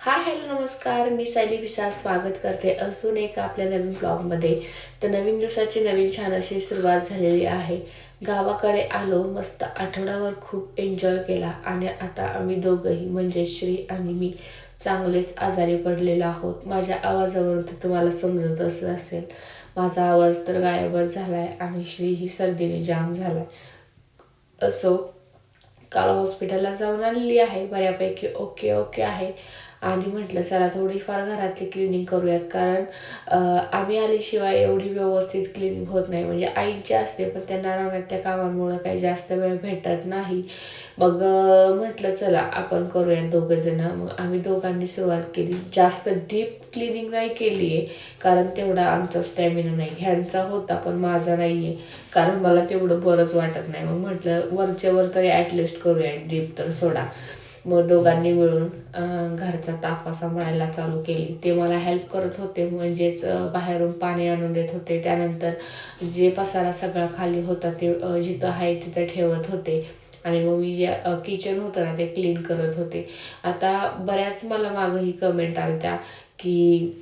Hi hello नमस्कार. मी सायली पिसा स्वागत करते. अजून एक आपल्या नवीन ब्लॉगमध्ये. तर नवीन दिवसाची नवीन छान अशी सुरुवात झालेली आहे. गावाकडे आलो मस्त आठवड्यावर खूप एन्जॉय केला आणि आता आम्ही दोघंही म्हणजे श्री आणि मी चांगलेच आजारी पडलेलो आहोत. माझ्या आवाजावरून तर तुम्हाला समजत असं असेल. माझा आवाज तर गायबच झाला आहे आणि श्री ही सर्दीने जाम झालाय. असो काल हॉस्पिटलला जाऊन आलेली आहे. बऱ्यापैकी ओके ओके आहे. आणि म्हटलं चला थोडीफार घरातली क्लिनिंग करूयात. कारण आम्ही आल्याशिवाय एवढी व्यवस्थित क्लिनिंग होत नाही. म्हणजे आईची असते पण त्यांना राहण्यात त्या कामामुळं काही जास्त वेळ भेटत नाही. मग म्हटलं चला आपण करूयात दोघंजणं मग आम्ही दोघांनी सुरुवात केली. जास्त डीप क्लिनिंग नाही केली आहे कारण तेवढा आमचा स्टॅमिना नाही. ह्यांचा होता पण माझा नाही आहे कारण मला तेवढं बरंच वाटत नाही. मग म्हटलं वरच्यावर तरी ॲटलिस्ट करूया डीप तर सोडा. मग दोघांनी मिळून घरचा ताफा सांभाळायला चालू केली. ते मला हेल्प करत होते म्हणजेच बाहेरून पाणी आणून देत होते. त्यानंतर जे पसारा सगळा खाली होता ते जिथं आहे तिथं ठेवत होते. आणि मग मी जे किचन होतं ना ते क्लीन करत होते. आता बऱ्याच मला मागं ही कमेंट आल्या त्या की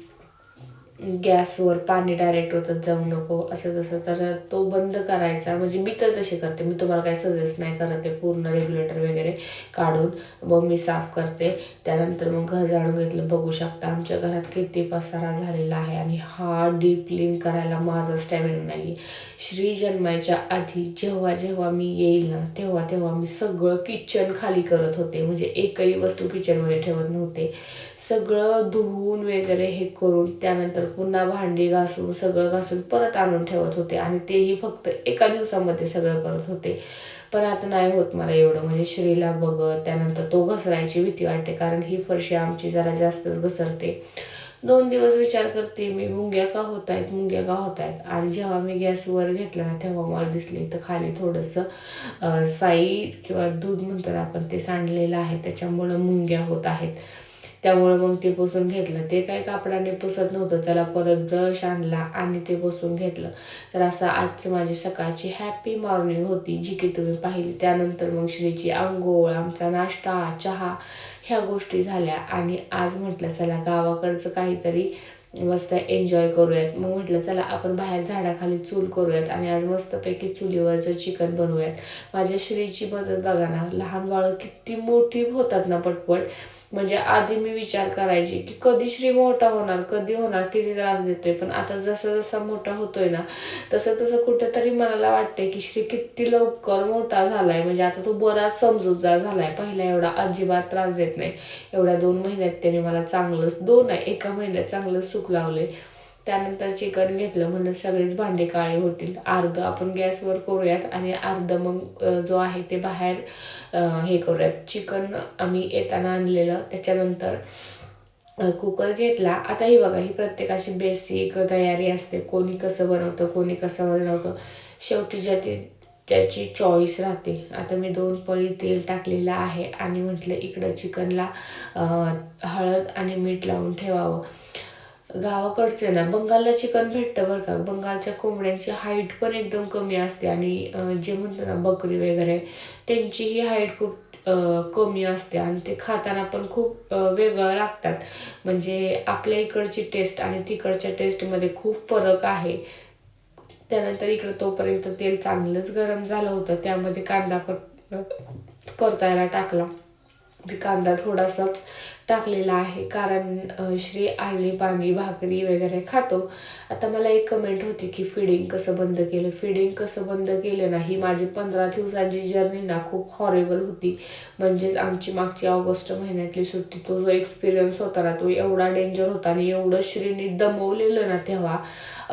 गॅसवर पाणी डायरेक्ट होतं जाऊ नको असं तसं. तर तो बंद करायचा. म्हणजे मी तर तसे करते. मी तुम्हाला काय सजेस्ट नाही करत आहे. पूर्ण रेग्युलेटर वगैरे काढून मग मी साफ करते. त्यानंतर मग घर जाणून घेतलं. बघू शकता आमच्या घरात किती पसारा झालेला आहे. आणि हा डीप क्लीन करायला माझा स्टॅमिना नाही श्री जन्मायच्या आधी जेव्हा जेव्हा मी येईल ना तेव्हा तेव्हा मी सगळं किचन खाली करत होते. म्हणजे एकही वस्तू किचनमध्ये ठेवत नव्हते. सगळं धुवून वगैरे हे करून त्यानंतर पुन्हा भांडी घासून सगळं घासून परत आणून ठेवत होते आणि तेही फक्त एका दिवसामध्ये सगळं करत होते. पण आता नाही होत मला एवढं. म्हणजे श्रीला बघत त्यानंतर तो घसरायची भीती वाटते कारण ही फरशी आमची जरा जास्तच घसरते. दोन दिवस विचार करते मी मुंग्या का होत आहेत मुंग्या का होत आहेत आणि जेव्हा मी गॅसवर घेतला ना तेव्हा मला दिसले तर खाली थोडंसं साई किंवा दूध म्हणतो ना आपण ते सांडलेलं आहे. त्याच्यामुळं मुंग्या होत आहेत. त्यामुळं मग ते पुसून घेतलं. ते काय कापडाने पुसत नव्हतं. त्याला परत ब्रश आणला आणि ते पुसून घेतलं. तर असं आजची माझी सकाळची हॅपी मॉर्निंग होती जी की तुम्ही पाहिली. त्यानंतर मग श्रीची आंघोळ आमचा नाश्ता चहा ह्या गोष्टी झाल्या. आणि आज म्हटलं चला गावाकडचं काहीतरी मस्त एन्जॉय करूयात. मग म्हटलं चला आपण बाहेर झाडाखाली चूल करूयात आणि आज मस्तपैकी चुलीवरचं चिकन बनवूयात. माझ्या श्रीची मदत बघा ना लहान बाळं किती मोठी होतात ना पटपट. म्हणजे आधी मी विचार करायची की कधी श्री मोठा होणार कधी होणार किती त्रास देतोय. पण आता जसं जसा मोठा होतोय ना तसं तसं कुठेतरी मनाला वाटतंय की श्री किती लवकर मोठा झालाय. म्हणजे आता तो बराच समजूतदार झालाय. पहिला एवढा अजिबात त्रास देत नाही. एवढ्या दोन महिन्यात त्याने मला चांगलंच दोन आहे एका महिन्यात चांगलं सुख लावले त्यानंतर चिकन घेतलं म्हणून सगळेच भांडे काळे होतील. अर्ध आपण गॅसवर करूयात आणि अर्ध मग जो आहे ते बाहेर हे करूयात. चिकन आम्ही येताना आणलेलं. त्याच्यानंतर कुकर घेतला. आता ही बघा ही प्रत्येकाची बेसिक तयारी असते. कोणी कसं बनवतं कोणी कसं बनवतं. शेवटी ज्याची त्याची चॉईस राहते. आता मी दोन पळी तेल टाकलेलं आहे आणि म्हटलं इकडं चिकनला हळद आणि मीठ लावून ठेवावं. गावाकडचे ना बंगालला चिकन भेटतं बरं का. बंगालच्या कोंबड्यांची हाईट पण एकदम कमी असते आणि जे म्हणतो ना बकरी वगैरे त्यांचीही हाईट खूप कमी असते आणि ते खाताना पण खूप वेगळं लागतात. म्हणजे आपल्या इकडची टेस्ट आणि तिकडच्या टेस्टमध्ये खूप फरक आहे. त्यानंतर इकडं तोपर्यंत तेल चांगलंच गरम झालं होतं. त्यामध्ये कांदा पर परतायला टाकला. कांदा थोडासाच टाकलेला आहे. कारण श्री आळणी पाणी भाकरी वगैरे खातो. आता मला एक कमेंट होती की फिडिंग कसं बंद केलं? फिडिंग कसं बंद केलं ना ही माझी पंधरा दिवसांची जर्नी ना खूप हॉरेबल होती. म्हणजेच आमची मागची ऑगस्ट महिन्यातली सुट्टी तो जो एक्सपिरियन्स होता ना तो एवढा डेंजर होता आणि एवढं श्रीनी दमवलेलं ना तेव्हा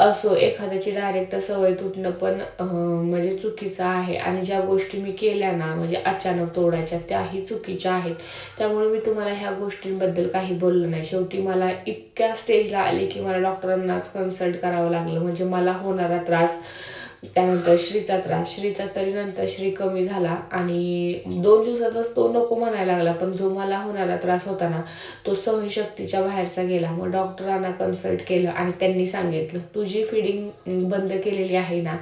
असो एखाद्याची डायरेक्ट सवय तुटणं पण म्हणजे चुकीचं आहे. आणि ज्या गोष्टी मी केल्या ना म्हणजे अचानक तोडायच्या त्याही चुकीच्या आहेत. त्यामुळे मी तुम्हाला ह्या गोष्टी गोष्टींबद्दल काही बोललं नाही. शेवटी मला इतक्या स्टेजला आले की मला डॉक्टरांनाच कन्सल्ट करावं लागलं. म्हणजे मला होणारा त्रास त्यानंतर श्रीचा त्रास श्रीचा तरी नंतर श्री कमी झाला आणि दोन दिवसातच तो नको म्हणायला लागला पण जो मला होणारा त्रास होता ना तो सहनशक्तीच्या बाहेरचा गेला. मग डॉक्टरांना कन्सल्ट केलं आणि त्यांनी सांगितलं तुझी फिडिंग बंद केलेली आहे ना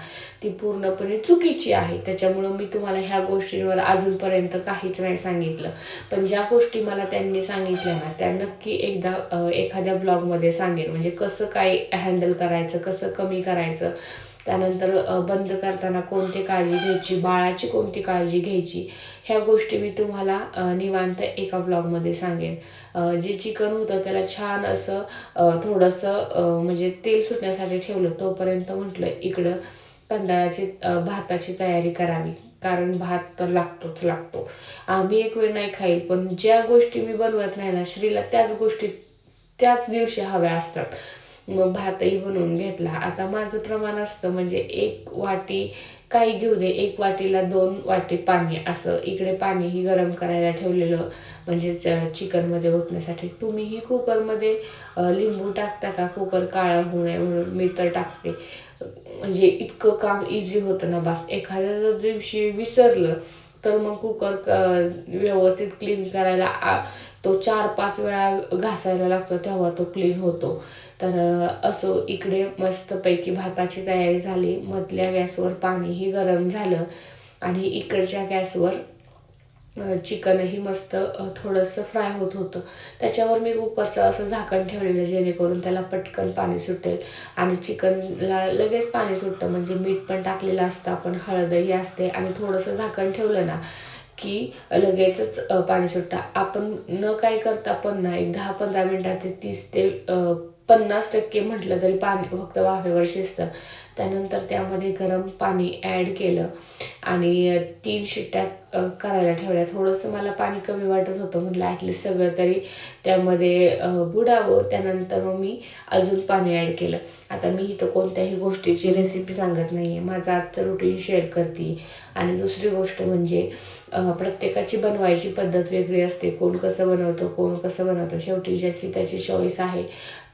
ती पूर्णपणे चुकीची आहे. त्याच्यामुळं मी तुम्हाला ह्या गोष्टींवर अजूनपर्यंत काहीच नाही सांगितलं. पण ज्या गोष्टी मला त्यांनी सांगितल्या ना त्या नक्की एकदा एखाद्या ब्लॉगमध्ये सांगेन. म्हणजे कसं काय हँडल करायचं कसं कमी करायचं त्यानंतर बंद करताना कोणती काळजी घ्यायची बाळाची कोणती काळजी घ्यायची ह्या गोष्टी मी तुम्हाला निवांत एका ब्लॉगमध्ये सांगेन. जे चिकन होतं त्याला छान असं थोडंसं म्हणजे तेल सुटण्यासाठी ठेवलं तोपर्यंत म्हटलं इकडं तांदळाची भाताची तयारी करावी. कारण भात तर लागतोच लागतो. आम्ही एक वेळ नाही खाईल पण ज्या गोष्टी मी बनवत नाही ना श्रीला त्याच गोष्टी त्याच दिवशी हव्या असतात. मग भातही बनवून घेतला. आता माझं प्रमाण असतं म्हणजे एक वाटी काही घेऊ दे एक वाटीला दोन वाटी पाणी. असं इकडे पाणीही गरम करायला ठेवलेलं म्हणजेच चिकनमध्ये ओतण्यासाठी. तुम्हीही कुकरमध्ये लिंबू टाकता का? कुकर काळा होऊ नये म्हणून मी तर टाकते. म्हणजे इतकं काम इझी होतं ना बास. एखाद्या दिवशी विसरलं तर मग कुकर व्यवस्थित क्लीन करायला तो चार पाच वेळा घासायला लागतो तेव्हा तो क्लीन होतो. तर असो इकडे मस्तपैकी भाताची तयारी झाली. मधल्या गॅसवर पाणीही गरम झालं आणि इकडच्या गॅसवर चिकनही मस्त थोडंसं फ्राय होत होतं. त्याच्यावर मी कुकरचं असं झाकण ठेवलेलं जेणेकरून त्याला पटकन पाणी सुटेल आणि चिकनला लगेच पाणी सुटतं. म्हणजे मीठ पण टाकलेलं असतं आपण हळदही असते आणि थोडंसं झाकण ठेवलं ना की लगेचच पाणी सुटतं. आपण न काय करता पण ना एक दहा पंधरा मिनटात ते तीस ते पन्नास टक्के म्हटलं तरी पाणी फक्त वाफेवर शिजतं. त्यानंतर त्यामध्ये गरम पाणी ॲड केलं. आणि तीन शिट्ट्या करायला ठेवल्या. थोडंसं मला पाणी कमी वाटत होतं. म्हटलं ॲटलीस्ट सगळं तरी त्यामध्ये बुडावं. त्यानंतर मग मी अजून पाणी ॲड केलं. आता मी इथं कोणत्याही गोष्टीची रेसिपी सांगत नाही आहे माझं आजचं रुटीन शेअर करते. आणि दुसरी गोष्ट म्हणजे प्रत्येकाची बनवायची पद्धत वेगळी असते. कोण कसं बनवतं कोण कसं बनवतं. शेवटी ज्याची त्याची चॉईस आहे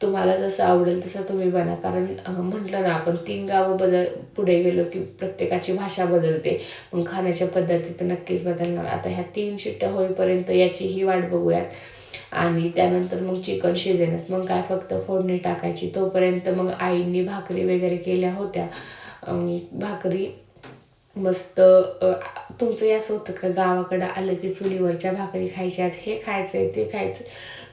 तुम्हाला जसं आवडेल तसं तुम्ही बना. कारण म्हटलं ना आपण तीन गावं बदल पुढे गेलो की प्रत्येकाची भाषा बदलते. मग खाण्याच्या पद्धती तर नक्कीच बदलणार. आता ह्या तीन शिट्ट्या होईपर्यंत याचीही वाट बघूयात. आणि त्यानंतर मग चिकन शिजेनच मग काय फक्त फोडणी टाकायची? तोपर्यंत मग आईंनी भाकरी वगैरे केल्या होत्या. भाकरी मस्त तुमचं तुमचंही असं होतं का गावाकडं आलं की चुलीवरच्या भाकरी खायच्यात हे खायचंय ते खायचं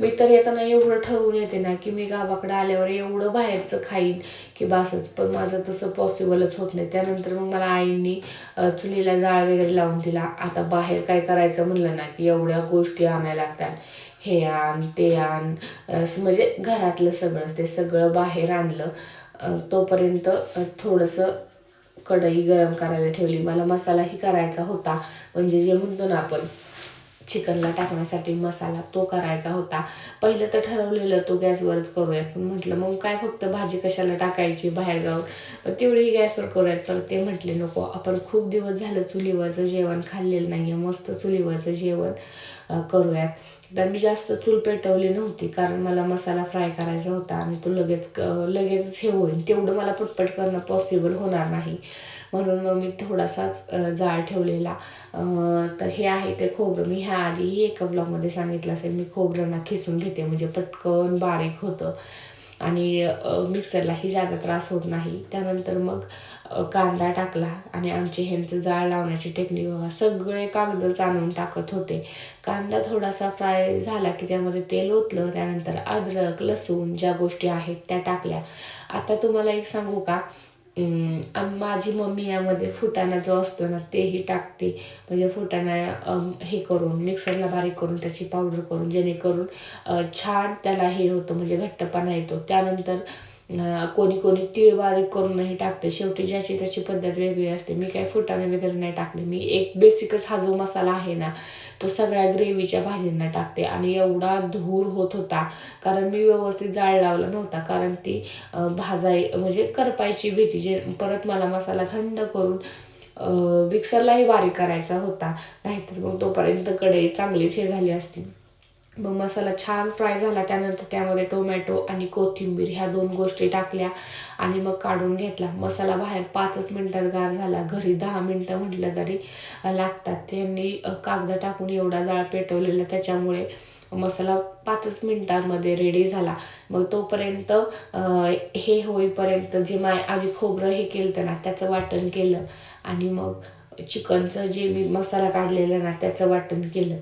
मी तर येताना एवढं ठरवून येते ना की मी गावाकडं आल्यावर एवढं बाहेरचं खाईन की बासच पण माझं तसं पॉसिबलच होत नाही. त्यानंतर मग मला आईंनी चुलीला जाळ वगैरे लावून दिला. आता बाहेर काय करायचं म्हणलं ना की एवढ्या गोष्टी आणायला लागतात. हे आण ते आण असं म्हणजे घरातलं सगळंच ते सगळं बाहेर आणलं. तोपर्यंत थोडंसं कढई गरम करायला ठेवली. मला मसालाही करायचा होता. म्हणजे जे म्हणतो ना आपण चिकनला टाकण्यासाठी मसाला तो करायचा होता. पहिलं तर ठरवलेलं तो गॅसवरच करूयात पण म्हटलं मग काय फक्त भाजी कशाला टाकायची बाहेर जाऊन तेवढी गॅसवर करूयात तर ते म्हटले नको आपण खूप दिवस झालं चुलीवरचं जेवण खाल्लेलं नाही आहे मस्त चुलीवरचं जेवण करूयात. तर मी जास्त चूल पेटवली नव्हती कारण मला मसाला फ्राय करायचा होता आणि तो लगेच क- लगेचच हे होईल. तेवढं मला पटपट करणं पॉसिबल होणार नाही. म्हणून मग मी थोडासाच जाळ ठेवलेला. तर हे आहे ते खोबरं. मी ह्या आधीही एका ब्लॉगमध्ये सांगितलं असेल मी खोबरं ना खिसून घेते. म्हणजे पटकन बारीक होतं. आणि मिक्सरलाही जादा त्रास होत नाही. त्यानंतर मग कांदा टाकला आणि आमचे ह्यांचं जाळ लावण्याची टेक्निक बघा सगळे कागदच आणून टाकत होते. कांदा थोडासा फ्राय झाला की त्यामध्ये तेल ओतलं त्यानंतर अद्रक लसूण ज्या गोष्टी आहेत त्या टाकल्या. आता तुम्हाला एक सांगू का? माझी मम्मी यामध्ये फुटाणा जो असतो ना तेही टाकते. म्हणजे फुटाणा हे करून मिक्सरला बारीक करून त्याची पावडर करून जेणेकरून छान त्याला हे होतं म्हणजे घट्टपणा येतो. त्यानंतर कोणी कोणी तीळ बारीक करूनही टाकते. शेवटी ज्याची त्याची पद्धत वेगळी असते. मी काय फुटाणे वगैरे नाही टाकले. मी एक बेसिकच हा जो मसाला आहे ना तो सगळ्या ग्रेव्हीच्या भाजींना टाकते. आणि एवढा धूर होत होता कारण मी व्यवस्थित जाळ लावला नव्हता. कारण ती भाजाय म्हणजे करपायची भीती जे परत मला मसाला थंड करून मिक्सरलाही बारीक करायचा होता. नाहीतर मग तोपर्यंत कढई चांगलीच हे झाली असती. मग मसाला छान फ्राय झाला त्यानंतर त्यामध्ये टोमॅटो आणि कोथिंबीर ह्या दोन गोष्टी टाकल्या आणि मग काढून घेतला. मसाला बाहेर पाचच मिनटात गार झाला. घरी दहा मिनटं म्हटलं तरी लागतात. त्यांनी कागद टाकून एवढा जाळ पेटवलेला त्याच्यामुळे मसाला पाचच मिनटांमध्ये रेडी झाला. मग तोपर्यंत हे होईपर्यंत जे माय आधी खोबरं हे केलं ना त्याचं वाटण केलं आणि मग चिकनचं जे मी मसाला काढलेला ना त्याचं वाटण केलं.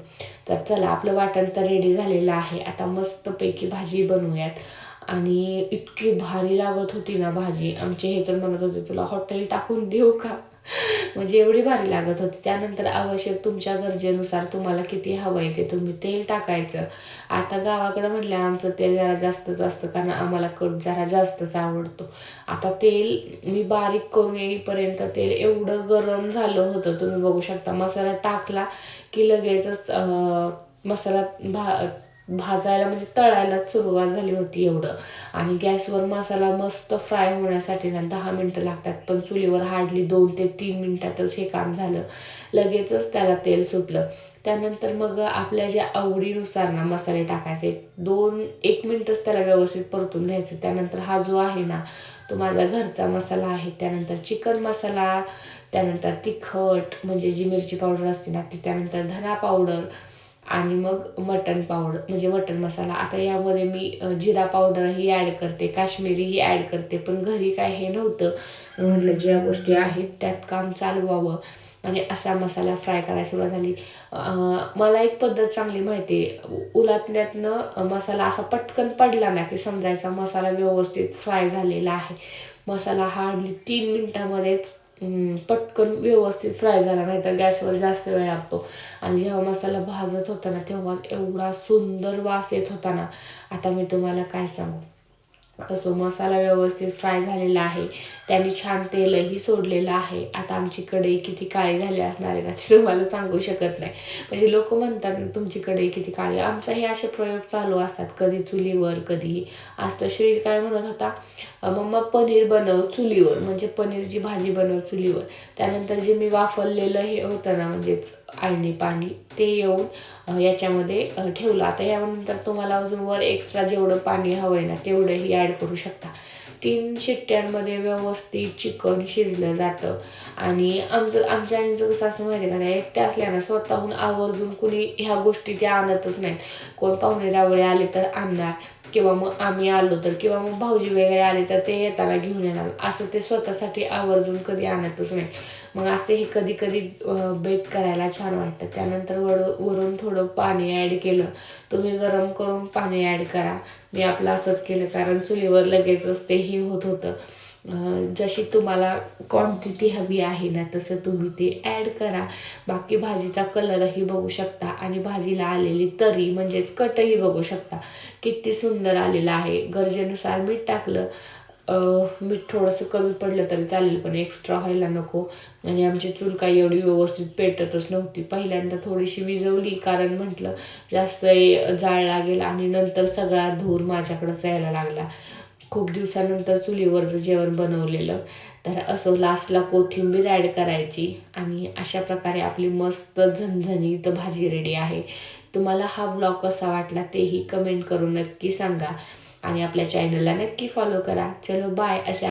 तर चला आपलं वाटण तर रेडी झालेलं आहे. आता मस्तपैकी भाजी बनवूयात. आणि इतकी भारी लागत होती ना भाजी. आमचे हे तर म्हणत होते तुला हॉटेल टाकून देऊ का? म्हणजे एवढी भारी लागत होती. त्यानंतर आवश्यक तुमच्या गरजेनुसार तुम्हाला किती हवं आहे ते तुम्ही तेल टाकायचं. आता गावाकडं म्हटलं आमचं तेल जरा जास्तच असतं कारण आम्हाला कट जरा जास्तच आवडतो. आता तेल मी बारीक करून येईपर्यंत तेल एवढं गरम झालं होतं. तुम्ही बघू शकता मसाला टाकला की लगेचच मसाला भा भाजायला म्हणजे तळायला सुरुवात झाली होती एवढं. आणि गॅसवर मसाला मस्त फ्राय होण्यासाठी ना दहा मिनटं लागतात पण चुलीवर हार्डली दोन ते तीन मिनटातच हे काम झालं. लगेचच त्याला तेल सुटलं. त्यानंतर मग आपल्या ज्या आवडीनुसार ना मसाले टाकायचे दोन एक मिनटच त्याला व्यवस्थित परतून घ्यायचं. त्यानंतर हा जो आहे ना तो माझा घरचा मसाला आहे. त्यानंतर चिकन मसाला त्यानंतर तिखट म्हणजे जी मिरची पावडर असते ना ती त्यानंतर धना पावडर आणि मग मटन पावडर म्हणजे मटन मसाला. आता यामध्ये मी जिरा पावडरही ॲड करते काश्मीरीही ॲड करते पण घरी काय हे नव्हतं. म्हटलं ज्या गोष्टी आहेत त्यात काम चालवावं. आणि असा मसाला फ्राय करायला सुरुवात झाली. मला एक पद्धत चांगली माहिती आहे. उलातण्यातनं मसाला असा पटकन पडला ना की समजायचा मसाला व्यवस्थित फ्राय झालेला आहे. मसाला हार्डली तीन मिनटामध्येच पटकन व्यवस्थित फ्राय झाला नाही तर गॅसवर जास्त वेळ लागतो. आणि जेव्हा मसाला भाजत होता ना तेव्हा एवढा सुंदर वास येत होता ना. आता मी तुम्हाला काय सांगू? असो मसाला व्यवस्थित फ्राय झालेला आहे त्यांनी छान तेलही सोडलेलं आहे. आता आमची कढई किती काळी झाली असणार आहे ना ते तुम्हाला सांगू शकत नाही. म्हणजे लोक म्हणतात ना तुमची कढई किती काळी आमचा हे असे प्रयोग चालू असतात कधी चुलीवर कधी तर श्री काय म्हणत होता मम्मा पनीर बनव चुलीवर. म्हणजे पनीरची भाजी बनव चुलीवर. त्यानंतर जे मी वाफरलेलं हे होतं ना म्हणजेच आळणी पाणी ते येऊन याच्यामध्ये ठेवलं. आता यानंतर तुम्हाला अजून वर एक्स्ट्रा जेवढं पाणी हवं आहे ना तेवढंही ॲड करू शकता. तीन शिट्ट्यांमध्ये व्यवस्थित चिकन शिजलं जातं. आणि आमचं आमच्या आईंचं कसं असं माहिती आहे का? एकट्या असल्यानं स्वतःहून आवर्जून कुणी ह्या गोष्टी त्या आणतच नाहीत. कोण पाहुणे रावळे आले तर आणणार. किंवा मग आम्ही आलो तर किंवा मग भाऊजी वगैरे आले तर ते येताना घेऊन येणार. असं ते स्वतःसाठी आवर्जून कधी आणतच नाही. मग असे हे कधी कधी बेक करायला छान वाटतं. त्यानंतर वड वरून थोडं पाणी ॲड केलं. तुम्ही गरम करून पाणी ॲड करा. मी आपलं असंच केलं कारण चुलीवर लगेचच ते हे होत होतं. जशी तुम्हाला क्वांटिटी हवी आहे ना तसं तुम्ही ते ॲड करा. बाकी भाजीचा कलरही बघू शकता. आणि भाजीला आलेली तरी म्हणजेच कटही बघू शकता. किती सुंदर आलेलं आहे. गरजेनुसार मीठ टाकलं मीठ थोडंसं कमी पडलं तरी चालेल पण एक्स्ट्रा व्हायला नको. आणि आमची चूल काही एवढी व्यवस्थित पेटतच नव्हती. पहिल्यांदा थोडीशी विजवली कारण म्हटलं जास्त जाळ लागेल आणि नंतर सगळा धूर माझ्याकडंच यायला लागला. खूप दिवसानंतर चुलीवरचं जेवण बनवलेलं. तर असं लास्टला कोथिंबीर ॲड करायची आणि अशा प्रकारे आपली मस्त झणझणीत भाजी रेडी आहे. तुम्हाला हा व्लॉग कसा वाटला तेही कमेंट करून नक्की सांगा. आणि आपल्या चॅनलला नक्की फॉलो करा. चलो बाय असे